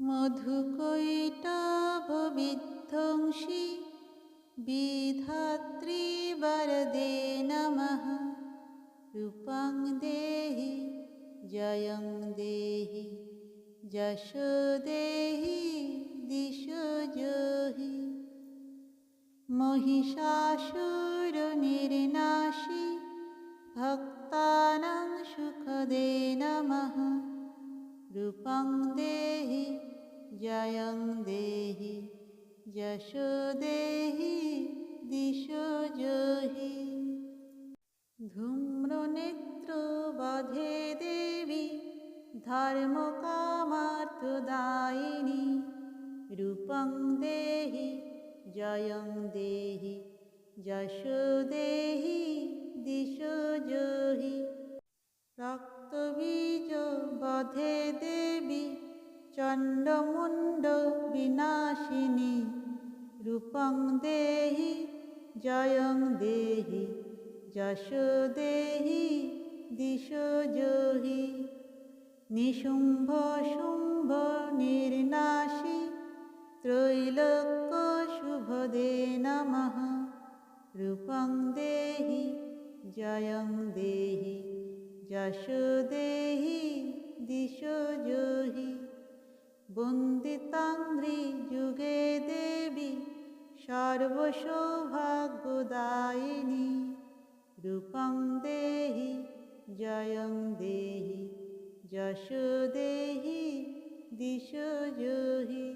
মধুকৈটভ বিধ্বংসী বিধাত্রী বরদে নমঃ। রূপং দেহি, জয়ং দেহি যশো দেহি দিশো জহি। মহিষাসুর নির্নাশী, ভক্তানাং সুখদে নমঃ। রূপং দেহি জয়ং দেহি যশো দেহি দিশো জহি ধূম্রনেত্র বধে দেবী ধর্মকামার্থদায়িনী রূপং দেহি জয়ং দেহি যশো দেহি দিশো জহি রক্তবীজ বধে দেবী চণ্ডমুণ্ড বিনাশিনী, রূপং দেহি, জয়ং দেহি যশো দেহি দিশো জহি। নিশুম্ভ শুম্ভ নির্নাশি, ত্রৈলোক্য শুভদে নমঃ। রূপং দেহি, জয়ং দেহি যশো দেহি দিশো বন্দিতাঙ্ঘ্রি যুগে দেবী সর্বসৌভাগ্যদায়িনী। রূপং দেহি জয়ং দেহি যশো দেহি দিশো জহি।